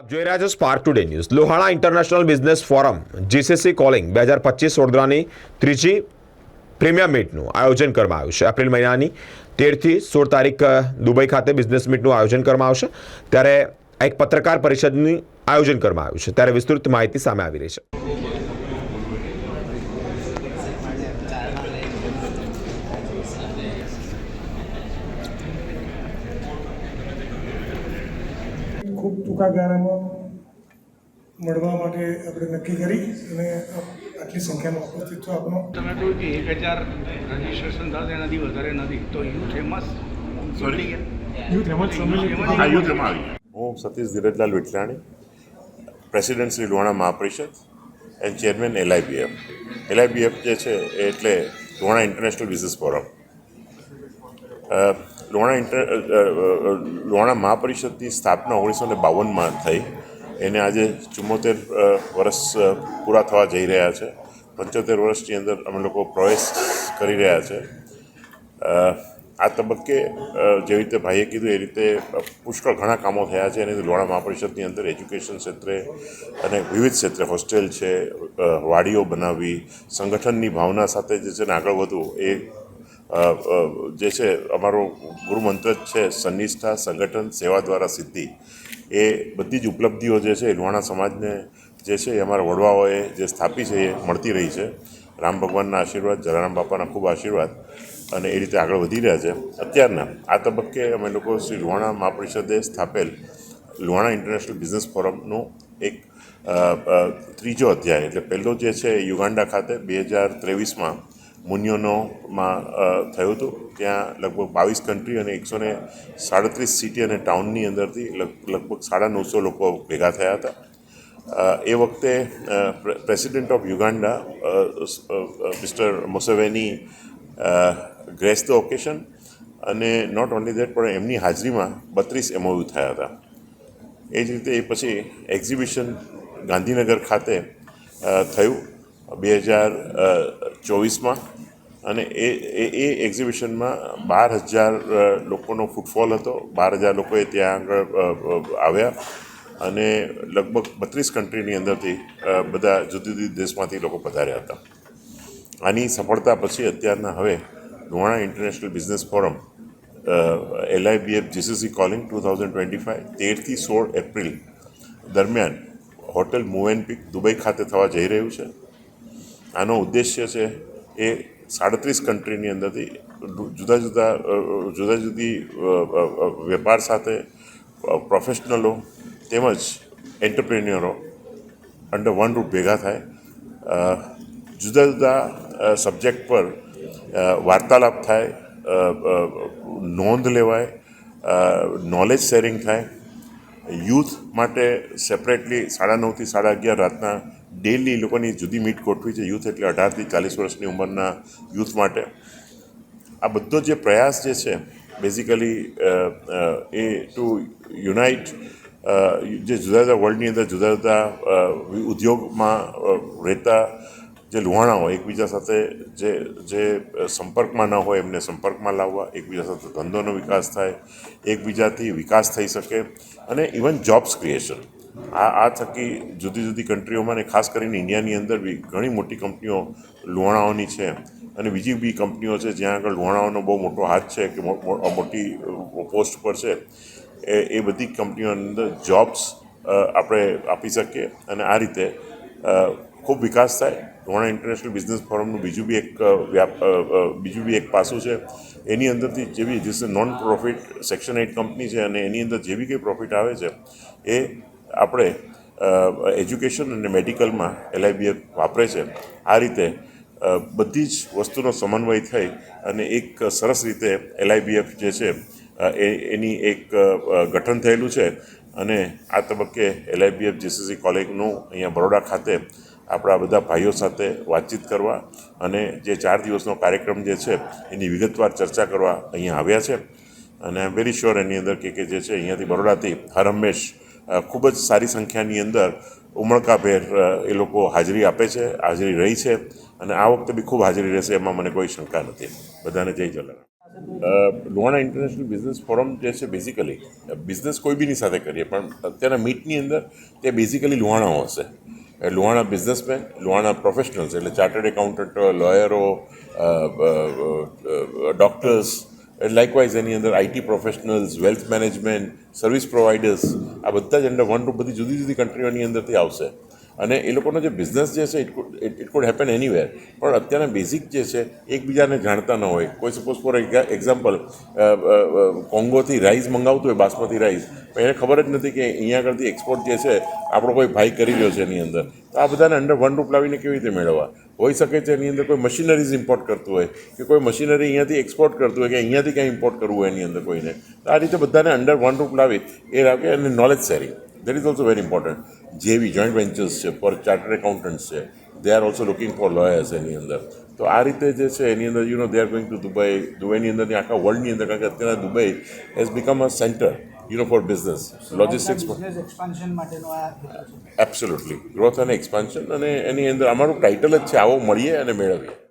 આપ જોઈ રહ્યા છો Spark Today news Lohana international business forum GCC calling બે હજાર પચીસ વડોદરાની ત્રીજી પ્રીમિયર મીટનું આયોજન કરવામાં આવ્યું છે. એપ્રિલ મહિનાની તેરથી સોળ તારીખ દુબઈ ખાતે બિઝનેસ મીટનું આયોજન કરવામાં આવશે. ત્યારે એક પત્રકાર પરિષદનું આયોજન કરવામાં આવ્યું છે. ત્યારે વિસ્તૃત માહિતી સામે આવી રહી છે. ટૂંકા ગાળામાં મળવા માટે આપણે નક્કી કરી અને આટલી સંખ્યામાં ઉપસ્થિત છો આપનો. તમે કહ્યું કે એક હજાર રજીસ્ટ્રેશન થશે એનાથી વધારે નથી. તો યુથ એમાં સોરી યુથ એમ જ સંમેલિત આ યુદ્ધમાં આવી હું Satish Dhirajlal Vithlani president Shri Lohana Mahaparishad and chairman LIBF LIBF જે છે એ એટલે લોણા ઇન્ટરનેશનલ બિઝનેસ ફોરમ અ, લોહાણા ઇન્ટર લોહાણા મહાપરિષદની સ્થાપના ઓગણીસો ને બાવનમાં થઈ. એને આજે ચુમ્મોતેર વર્ષ પૂરા થવા જઈ રહ્યા છે. પંચોતેર વર્ષની અંદર અમે લોકો પ્રવેશ કરી રહ્યા છે. આ તબક્કે જેવી રીતે ભાઈએ કીધું એ રીતે પુષ્કળ ઘણા કામો થયા છે. અને લોણા મહાપરિષદની અંદર એજ્યુકેશન ક્ષેત્રે અને વિવિધ ક્ષેત્રે હોસ્ટેલ છે વાડીઓ બનાવવી સંગઠનની ભાવના સાથે જે છે ને આગળ વધવું એ જે છે, અમારો ગુરુમંત્ર જ છે સન્નિષ્ઠા સંગઠન, સેવા દ્વારા સિદ્ધિ. એ બધી જ ઉપલબ્ધિઓ જે છે લોહાણા સમાજને જે છે, એ અમારા વડવાઓએ જે સ્થાપી છે, એ મળતી રહી છે. રામ ભગવાનના આશીર્વાદ, જલારામ બાપાના ખૂબ આશીર્વાદ અને એ રીતે આગળ વધી રહ્યા છે. અત્યારના આ તબક્કે અમે લોકો શ્રી લોહાણા મહાપરિષદે સ્થાપેલ લોહાણા ઇન્ટરનેશનલ બિઝનેસ ફોરમનું એક ત્રીજો અધ્યાય. એટલે પહેલો જે છે યુગાન્ડા ખાતે બે હજાર ત્રેવીસમાં મુનિયોનોમાં થયું હતું. ત્યાં લગભગ બાવીસ કન્ટ્રી અને એકસો ને સાડત્રીસ સિટી અને ટાઉનની અંદરથી લગ- લગભગ સાડા નવસો લોકો ભેગા થયા હતા. એ વખતે president of Uganda Mister Museveni grace the occasion અને નોટ ઓન્લી દેટ પણ એમની હાજરીમાં બત્રીસ એમઓયુ થયા હતા. એ જ રીતે એ પછી એક્ઝિબિશન ગાંધીનગર ખાતે થયું. બે હજાર ચોવીસમાં. અને એ એ એ એક્ઝિબિશનમાં બાર હજાર લોકોનો ફૂટફોલ હતો. બાર હજાર લોકોએ ત્યાં આગળ આવ્યા. અને લગભગ બત્રીસ કન્ટ્રીની અંદરથી બધા જુદી જુદી દેશમાંથી લોકો પધાર્યા હતા. આની સફળતા પછી અત્યારના હવે Lohana international business forum LIBF GCC calling two thousand twenty five તેરથી સોળ એપ્રિલ દરમિયાન હોટેલ મુવેનપિક દુબઈ ખાતે થવા જઈ રહ્યું છે. આનો ઉદ્દેશ્ય છે એ સાડત્રીસ કન્ટ્રીની અંદરથી જુદા જુદા જુદા જુદી વેપાર સાથે પ્રોફેશનલો તેમજ એન્ટરપ્રિન્યોરો અંડર વન રૂપ ભેગા થાય. જુદા જુદા સબ્જેક્ટ પર વાર્તાલાપ થાય નોંધ લેવાય નોલેજ શેરિંગ થાય. યુથ માટે સેપરેટલી સાડા નવથી સાડા અગિયાર રાતના ડેલી લોકોની જુદી મીટ ગોઠવી છે યુથ એટલે અઢારથી ચાલીસ વર્ષની ઉંમરના યુથ માટે. આ બધો જે પ્રયાસ જે છે બેઝિકલી એ ટુ યુનાઇટ જે જુદા જુદા વર્લ્ડની અંદર જુદા જુદા ઉદ્યોગમાં રહેતા જે લુહાણાઓ એકબીજા સાથે જે જે સંપર્કમાં ન હોય એમને સંપર્કમાં લાવવા, એકબીજા સાથે ધંધોનો વિકાસ થાય, એકબીજાથી વિકાસ થઈ શકે અને ઇવન જોબ્સ ક્રિએશન આ આ થકી જુદી જુદી કન્ટ્રીઓમાં ને ખાસ કરીને ઇન્ડિયાની અંદર બી ઘણી મોટી કંપનીઓ લુહાણાઓની છે અને બીજી બી કંપનીઓ છે જ્યાં આગળ લુહાણાઓનો બહુ મોટો હાથ છે કે મોટી પોસ્ટ પર છે, એ એ બધી કંપનીઓની અંદર જોબ્સ આપણે આપી શકીએ અને આ રીતે ખૂબ વિકાસ થાય. લોહાણા ઇન્ટરનેશનલ બિઝનેસ ફોરમનું બીજું બી એક વ્યાપ બીજું બી એક પાસું છે. એની અંદરથી જેવી જે non profit section eight company છે અને એની અંદર જે બી કંઈ પ્રોફિટ આવે છે, એ આપણે એજ્યુકેશન અને મેડિકલમાં એલઆઈબીએફ વાપરે છે, આ રીતે બધી જ વસ્તુનો સમન્વય થઈ અને એક સરસ રીતે એલઆઈબીએફ જે છે એ, એની એક ગઠન થયેલું છે અને આ તબક્કે એલઆઈબીએફ જીસીસી કોલેજનું અહીંયા બરોડા ખાતે આપણા બધા ભાઈઓ સાથે વાતચીત કરવા અને જે ચાર દિવસનો કાર્યક્રમ જે છે, એની વિગતવાર ચર્ચા કરવા અહીંયા આવ્યા છે. અને આઈ એમ વેરી શ્યોર એની અંદર કે જે છે, અહીંયાથી બરોડાથી હર હંમેશ ખૂબ જ સારી સંખ્યાની અંદર ઉમળકાભેર એ લોકો હાજરી આપે છે, હાજરી રહી છે અને આ વખતે બી ખૂબ હાજરી રહેશે એમાં મને કોઈ શંકા નથી. બધાને જય Jalaram Luhana international business forum જે છે બેઝિકલી બિઝનેસ કોઈ બીની સાથે કરીએ, પણ અત્યારના મીટની અંદર તે બેઝિકલી લુહાણાઓ હશે. લોહાણા બિઝનેસમેન લુહાણા પ્રોફેશનલ્સ એટલે ચાર્ટર્ડ એકાઉન્ટન્ટ લોયરો ડૉક્ટર્સ લાઇકવાઇઝ એની અંદર IT professionals wealth management service providers આ બધા જ અંડર વન રૂપ બધી જુદી જુદી કન્ટ્રીઓની અંદરથી આવશે. અને એ લોકોનો જે બિઝનેસ જે છે it could it could happen anywhere પણ અત્યારના બેઝિક જે છે, એકબીજાને જાણતા ન હોય. કોઈ સપોઝ ફોર એક્ઝામ્પલ કોંગોથી રાઈસ મંગાવતું હોય, બાસમતી રાઈસ પણ એને ખબર જ નથી કે અહીંયા આગળથી એક્સપોર્ટ જે છે, આપણો કોઈ ભાઈ કરી રહ્યો છે એની અંદર. તો આ બધાને અંડર વન રૂપ લાવીને કેવી રીતે મેળવવા? હોઈ શકે છે એની અંદર કોઈ મશીનરીઝ ઇમ્પોર્ટ કરતું હોય, કે કોઈ મશીનરી અહીંયાથી એક્સપોર્ટ કરતું હોય, કે અહીંયાથી ક્યાંય ઇમ્પોર્ટ કરવું હોય એની અંદર કોઈને. તો આ રીતે બધાને અંડર વન રૂપ લાવી, એ રાખે અને knowledge sharing that is also very important જેવી જોઈન્ટ વેન્ચર્સ છે ફોર ચાર્ટર્ડ એકાઉન્ટન્ટ્સ છે. They are also looking for lawyers એની અંદર. તો આ રીતે જે છે એની અંદર you know they are going to Dubai દુબઈની અંદરની આખા વર્લ્ડની અંદર કારણ કે અત્યારે Dubai has become a centre you know for business logistics absolutely growth અને એક્સપાન્શન અને એની અંદર અમારું ટાઇટલ જ છે આવો મળીએ અને મેળવીએ.